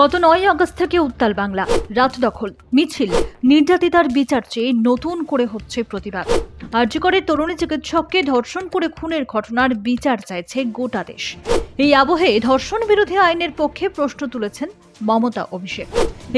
গত নয় আগস্ট থেকে উত্তাল বাংলা। রাত দখল, মিছিল, নির্যাতিতার বিচার চেয়ে নতুন করে হচ্ছে প্রতিবাদ। আর্যকরের তরুণী চিকিৎসককে ধর্ষণ করে খুনের ঘটনার বিচার চাইছে গোটা দেশ। এই আবহে ধর্ষণ বিরোধী আইনের পক্ষে প্রশ্ন তুলেছেন মমতা অভিষেক।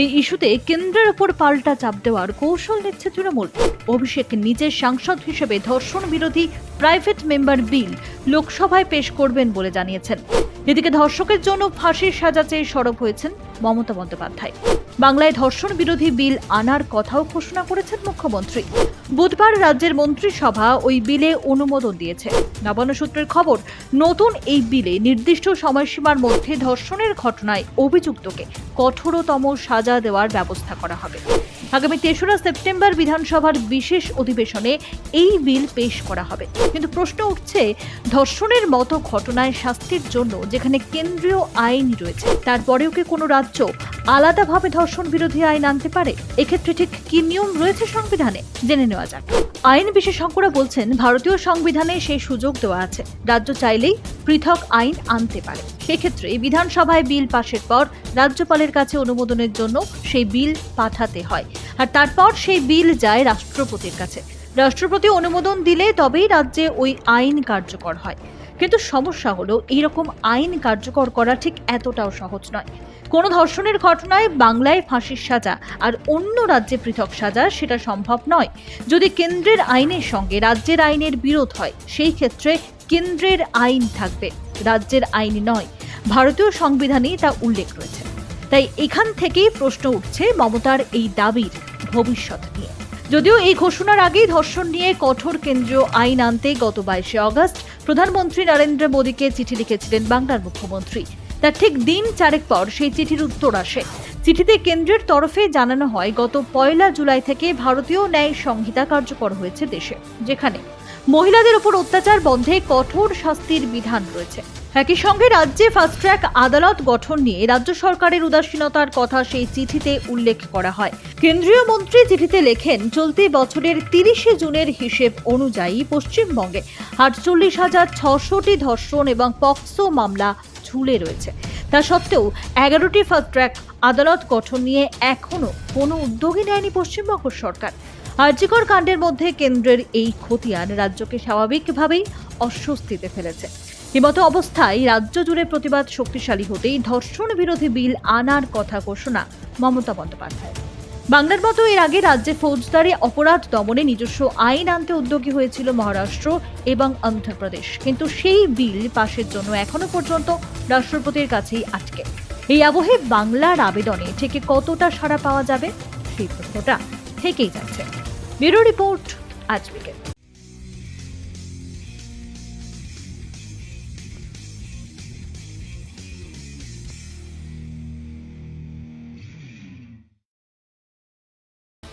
এই ইস্যুতে কেন্দ্রের উপর পাল্টা চাপ দেওয়ার কৌশল নিচ্ছে তৃণমূল। অভিষেক নিজের সাংসদ হিসেবে ধর্ষণ বিরোধী প্রাইভেট মেম্বার বিল লোকসভায় পেশ করবেন বলে জানিয়েছেন। এদিকে ধর্ষকের জন্য ফাঁসির সাজা চেয়ে সরব হয়েছেন মমতা বন্দ্যোপাধ্যায়। বাংলায় ধর্ষণ বিরোধী বিল আনার কথাও ঘোষণা করেছেন মুখ্যমন্ত্রী। বুধবার রাজ্যের মন্ত্রিসভা ওই বিলে অনুমোদন দিয়েছে। নবান্ন সূত্রের খবর, নতুন এই বিলে নির্দিষ্ট সময়সীমার মধ্যে ধর্ষণের ঘটনায় অভিযুক্তকে কঠোরতম সাজা দেওয়ার ব্যবস্থা করা হবে। আগামী তেসরা সেপ্টেম্বর বিধানসভার বিশেষ অধিবেশনে এই বিল পেশ করা হবে। কিন্তু প্রশ্ন উঠছে, ধর্ষণের মতো ঘটনায় শাস্তির জন্য যেখানে কেন্দ্রীয় আইন রয়েছে, তারপরেও কি কোনো রাজ্য আলাদাভাবে ধর্ষণ বিরোধী আইন আনতে পারে? এক্ষেত্রে ঠিক কি নিয়ম রয়েছে সংবিধানে? জেনে নেওয়া যাক। আইন বিশেষজ্ঞরা বলছেন, ভারতীয় সংবিধানে সেই সুযোগ দেওয়া আছে। রাজ্য চাইলেই পৃথক আইন আনতে পারে। সেক্ষেত্রে বিধানসভায় বিল পাশের পর রাজ্যপালের কাছে অনুমোদনের জন্য সেই বিল পাঠাতে হয়। আর তারপর সেই বিল যায় রাষ্ট্রপতির কাছে। রাষ্ট্রপতি অনুমোদন দিলে তবেই রাজ্যে ওই আইন কার্যকর হয়। কিন্তু সমস্যা হলো, এইরকম আইন কার্যকর করা ঠিক এতটাও সহজ নয়। কোনো ধর্ষণের ঘটনায় বাংলায় ফাঁসির সাজা আর অন্য রাজ্যে পৃথক সাজা সেটা সম্ভব নয়। যদি কেন্দ্রের আইনের সঙ্গে রাজ্যের আইনের বিরোধ হয়, সেই ক্ষেত্রে কেন্দ্রের আইন থাকবে, রাজ্যের আইন নয়। ভারতীয় সংবিধানেই তা উল্লেখ রয়েছে। তাই এখান থেকেই প্রশ্ন উঠছে মমতার এই দাবির ভবিষ্যৎ নিয়ে। যদিও এই ঘোষণার আগেই ধর্ষণ নিয়ে কঠোর কেন্দ্রীয় আইন আনতে গত বাইশে অগস্ট প্রধানমন্ত্রী নরেন্দ্র মোদীকে চিঠি লিখেছিলেন বাংলার মুখ্যমন্ত্রী। তার ঠিক দিন চারেক পর সেই চিঠির উত্তর আসে। চিঠিতে কেন্দ্রের তরফে জানানো হয়, গত পয়লা জুলাই থেকে ভারতীয় ন্যায় সংহিতা কার্যকর হয়েছে দেশে, যেখানে মহিলাদের উপর অত্যাচার বন্ধে কঠোর শাস্তির বিধান রয়েছে। একই সঙ্গে রাজ্যে ফাস্ট ট্র্যাক আদালত গঠন নিয়ে রাজ্য সরকারের উদাসীনতার কথা সেই চিঠিতে উল্লেখ করা হয়। কেন্দ্রীয় মন্ত্রী চিঠিতে লেখেন, চলতি বছরের তিরিশে জুনের হিসেব অনুযায়ী পশ্চিমবঙ্গে আটচল্লিশ হাজার ছশোটি ধর্ষণ এবং পক্সো মামলা ঝুলে রয়েছে। তা সত্ত্বেও এগারোটি ফাস্ট ট্র্যাক আদালত গঠন নিয়ে এখনও কোনো উদ্যোগই নেয়নি পশ্চিমবঙ্গ সরকার। আর্যিকর কাণ্ডের মধ্যে কেন্দ্রের এই খতিয়ান রাজ্যকে স্বাভাবিকভাবেই অস্বস্তিতে ফেলেছে। এমতো অবস্থায় রাজ্য জুড়ে প্রতিবাদ শক্তিশালী হতেই ধর্ষণ বিরোধী বিল আনার কথা ঘোষণা মমতা বন্দ্যোপাধ্যায় বাংলার মতো এর আগে রাজ্যে ফৌজদারি, অপরাধ দমনে নিজস্ব আইন আনতে উদ্যোগী হয়েছিল মহারাষ্ট্র এবং অন্ধ্রপ্রদেশ। কিন্তু সেই বিল পাশের জন্য এখনও পর্যন্ত রাষ্ট্রপতির কাছেই আটকে। এই আবহে বাংলার আবেদনে থেকে কতটা সাড়া পাওয়া যাবে সেই প্রশ্নটা থেকেই যাচ্ছে। ব্যুরো রিপোর্ট আজ বিকেল।